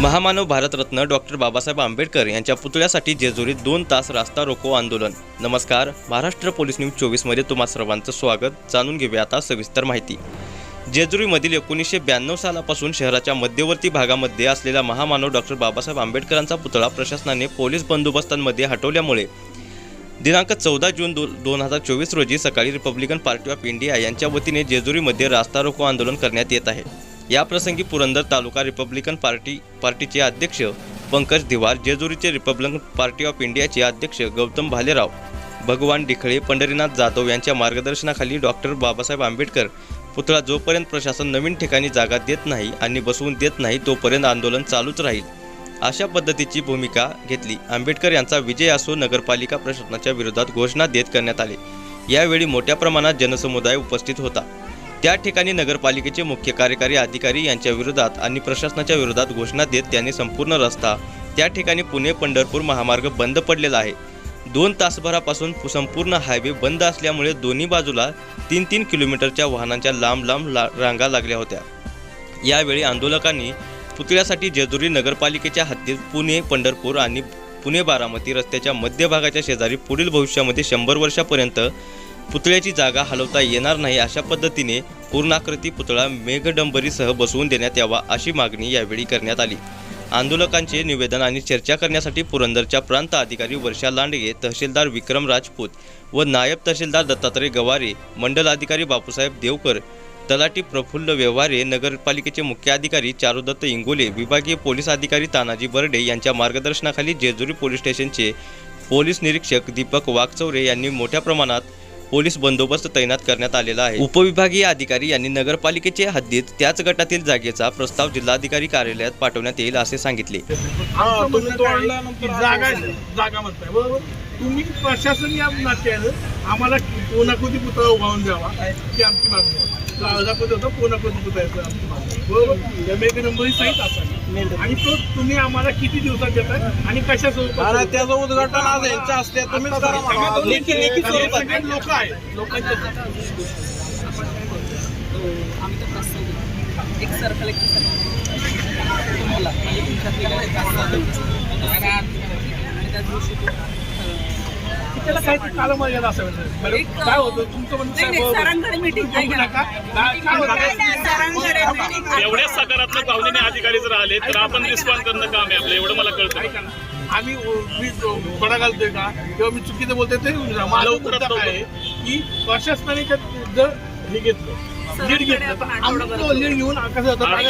महामानव भारतरत्न डॉक्टर बाबासाहेब आंबेडकर यांच्या पुतळ्यासाठी जेजुरीत दोन तास रास्ता रोको आंदोलन. नमस्कार महाराष्ट्र पोलीस न्यूज चोवीसमध्ये तुम्हा सर्वांचं स्वागत. जाणून घेऊया आता सविस्तर माहिती. जेजुरीमधील एकोणीसशे ब्याण्णव सालापासून शहराच्या मध्यवर्ती भागामध्ये असलेला महामानव डॉक्टर बाबासाहेब आंबेडकरांचा पुतळा प्रशासनाने पोलीस बंदोबस्तांमध्ये हटवल्यामुळे दिनांक चौदा जून दो दोन हजार चोवीस रोजी सकाळी रिपब्लिकन पार्टी ऑफ इंडिया यांच्या वतीने जेजुरीमध्ये रास्ता रोको आंदोलन करण्यात येत आहे. याप्रसंगी पुरंदर तालुका रिपब्लिकन पार्टी पार्टीचे अध्यक्ष पंकज दिवार जेजुरीचे रिपब्लिकन पार्टी ऑफ इंडियाचे अध्यक्ष गौतम भालेराव भगवान डिखळे पंढरीनाथ जाधव यांच्या मार्गदर्शनाखाली डॉक्टर बाबासाहेब आंबेडकर पुतळा जोपर्यंत प्रशासन नवीन ठिकाणी जागा देत नाही आणि बसवून देत नाही तोपर्यंत आंदोलन चालूच राहील. अशा पद्धतीची भूमिका घेतली. आंबेडकर यांचा विजय असो नगरपालिका प्रशासनाच्या विरोधात घोषणा देत करण्यात आले. यावेळी मोठ्या प्रमाणात जनसमुदाय उपस्थित होता. त्या ठिकाणी नगरपालिकेचे मुख्य कार्यकारी अधिकारी यांच्या विरोधात आणि प्रशासनाच्या विरोधात घोषणा देत त्यांनी संपूर्ण रस्ता त्या ठिकाणी पुणे पंढरपूर महामार्ग बंद पडलेला आहे. दोन तासभरापासून संपूर्ण हायवे बंद असल्यामुळे दोन्ही बाजूला तीन तीन किलोमीटरच्या वाहनांच्या लांब लांब ला रांगा लागल्या होत्या. यावेळी आंदोलकांनी पुतळ्यासाठी जेजुरी नगरपालिकेच्या हद्दीत पुणे पंढरपूर आणि पुणे बारामती रस्त्याच्या मध्यभागाच्या शेजारी पुढील भविष्यामध्ये शंभर वर्षापर्यंत पुतळ्याची जागा हलवता येणार नाही अशा पद्धतीने पूर्णाकृती पुतळा मेघडंबरीसह बसवून देण्यात यावा अशी मागणी यावेळी करण्यात आली. आंदोलकांचे निवेदन आणि चर्चा करण्यासाठी पुरंदरच्या प्रांत अधिकारी वर्षा लांडगे तहसीलदार विक्रम राजपूत व नायब तहसीलदार दत्तात्रय गवारे मंडल अधिकारी बापूसाहेब देवकर तलाटी प्रफुल्ल व्यवहारे नगरपालिकेचे मुख्य अधिकारी चारुदत्त इंगोले विभागीय पोलीस अधिकारी तानाजी बर्डे यांच्या मार्गदर्शनाखाली जेजुरी पोलीस स्टेशनचे पोलीस निरीक्षक दीपक वाघचौरे यांनी मोठ्या प्रमाणात पोलीस बंदोबस्त तैनात करण्यात आलेला आहे उपविभागीय अधिकारी यांनी नगरपालिकेच्या हद्दीत त्याच गटातील जागेचा प्रस्ताव जिल्हाधिकारी कार्यालयात पाठवण्यात येईल असे सांगितले हा तुम्ही तोडल्यानंतर जागा जागा म्हणताय बरोबर तुम्ही प्रशासन या नात्यानं आम्हाला कोणाकोटी पुतळा उभारून द्यावा ही आमची मागणी आहे कागदापत्र होतं कोणाकोटी पुतळ्याचं आमची मागणी आहे. बरोबर या मेक नंबरही सहित असावी आणि तो तुम्ही आम्हाला किती दिवसात देताय आणि कशा स्वरूपात अरे त्याचं उद्घाटन आज यांच्या असते स्वरूपात. लोक आहेत. लोकांच्या एक सर कलेक्टर त्याला काही कालमर्यादा असावी मॅडम एक, काय होतं? तुमचं नाही, नाही. सरांकडे आहे सरांकडे meeting आहे. एवढ्या सकारात्मक भावनेने अधिकारी जर आले तर आपण रिस्पॉन्ड करणं काम आहे आपलं एवढं मला कळतं. ऐका ना. आम्ही मी बडा घालतोय का किंवा मी चुकीचं बोलतोय तरी माझं लवकरात मुद्दा काय आहे की प्रशासनाने त्यात जर हे घेतलं लीड घेतलं तर आम्ही तो लीड घेऊन कसं होतं आठ-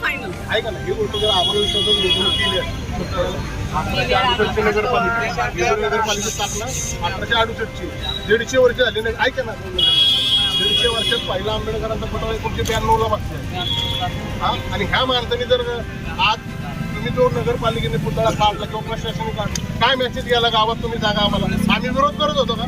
फायनल ऐका ना ही गोष्ट जर आम्हाला विश्वासात घेऊन केली आहे, तर अठराशे अडुसष्टची नगरपालिका जेजुरी नगरपालिका स्थापना अठराशे अडुसष्टची दीडशे वर्ष झाली नाही. ऐका ना दीडशे वर्षात पहिला आंबेडकरांचा पटोळा एकोणीशे ब्याण्णवला बसला हा? आणि ह्या माणसाने जर आज तुम्ही जो नगरपालिकेने पुतळा काढला किंवा प्रशासनाने काढला काय मेसेज गेला गावात? तुम्ही जागा आम्हाला. आम्ही विरोध करत होतो का?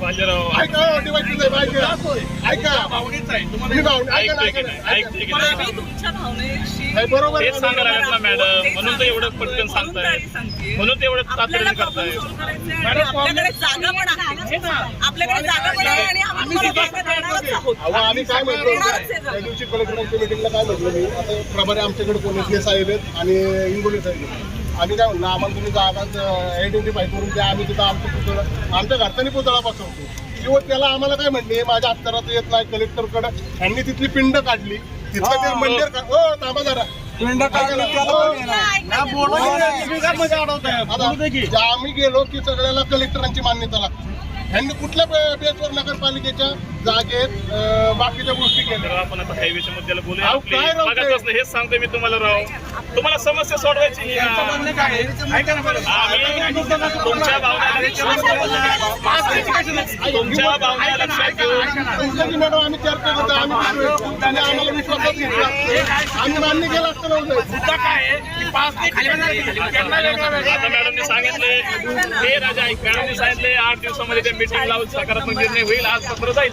ऐका डिवायस साहेब ऐका. ऐका भावनेच आहे. तुम्हाला तुम्ही भावना- ऐका ना, ऐकतोय ऐका की ना, नाही? ऐका ऐकतोय की ना. नाही? आम्ही तुमच्या भावनेशी नाही, बरोबर तेच. सांगायला मॅडम. म्हणून तर एवढं पटकन म्हणून सांगताय. तरी सांगतेय. म्हणून ते एवढं आपल्याला तातडीने करताय. problem solve करायचे आहे. आणि आपल्याकडे जागा पण आहे. आपल्याकडे जागा पण आहे आणि आम्ही. अहो आम्ही काय आहे त्या. दिवशी कलेक्टरांच्या मिटिंगला काय म्हटलं मी आता प्रभारी आमच्याकडे पोलीस साहेब आहेत आणि इंगोली साहेब आहेत. आम्ही काय म्हणलं आम्हाला तुम्ही जागा आयडेंटिफाय करून द्या आम्ही तिथं आमचं पुतळा आमच्या घरच्यांनी पुतळा बसवतो किंवा त्याला आम्हाला काय म्हणले माझ्या अत्तरात येत नाही कलेक्टरकडे. यांनी तिथली पिंड काढली. तिथलं ते मंदिर का हो थांबा जरा. पिंड काढलं त्याला पण येणार. हा, ज्या आम्ही गेलो की सगळ्याला कलेक्टरांची मान्यता लागते. यांनी कुठल्या बेसवर नगरपालिकेच्या जागेत बाकीच्या गोष्टी केल्या. आपण आता हायवेच्या मुद्द्याला बोलूया. हेच सांगतोय मी तुम्हाला राव. तुम्हाला समस्या सोडवायची ही तुमच्या भावना तुमच्या भावना लक्षात घेऊन मॅडम आम्ही चर्चा करतो आम्ही आम्हाला विश्वासात घेतला आम्ही मान्य केलं असतं मुद्दा काय आता मॅडमने सांगितले हे राजा ऐक मॅडमने सांगितले आठ दिवसामध्ये त्या मीटिंग लावून सकारात्मक निर्णय होईल. आज पत्र जाईल.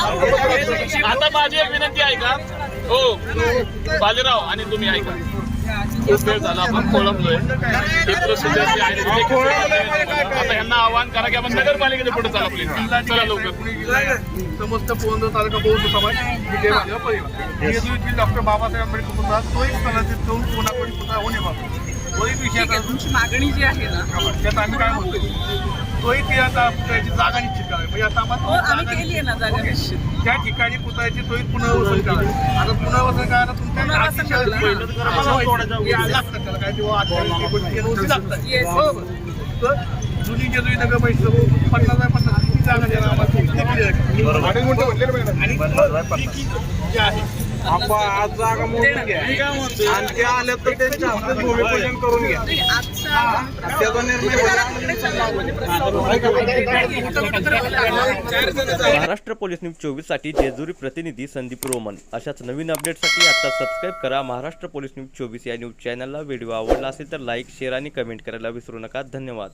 आता माझी एक विनंती आहे का? हो. बाजीराव आणि तुम्ही ऐका. खूप वेळ झाला आपण कोळंबलोय हे आता यांना आव्हान करा की आपण नगरपालिकेच्या पुढे चला प्लीज चला लवकर. समस्त पोंद तालुका बौद्ध समाज विजय परिवार. डॉक्टर बाबासाहेब आंबेडकर तोही स्थलांतरित करून कोणाकडे पुतळा होणे बाबा तुमची मागणी जी आहे ना त्यात आम्ही काय म्हणतो तोही ती आता पुतळ्याची जागा निश्चित करावी. म्हणजे आता हो केली आहे ना जागा निश्चित. त्या ठिकाणी पुतळ्याची तोही पुनर्वसन करावी आता पुनर्वसन करायला तुमच्या. हे. लागतं त्याला काय लागतात. Yes. बरोबर तर जुनी नगर परिषद पन्नास पन्नास जागा द्यायला आम्हाला. आज जागा घ्या. आणि तर त्यांच्या हस्ते भूमिपूजन करून घ्या. त्याचा निर्णय महाराष्ट्र पोलीस न्यूज चोवीससाठी जेजुरी प्रतिनिधी संदीप रोमन. अशाच नवीन अपडेटसाठी आता सबस्क्राईब करा महाराष्ट्र पोलीस न्यूज चोवीस या न्यूज चॅनलला व्हिडिओ आवडला असेल तर लाईक शेअर आणि कमेंट करायला विसरू नका. धन्यवाद.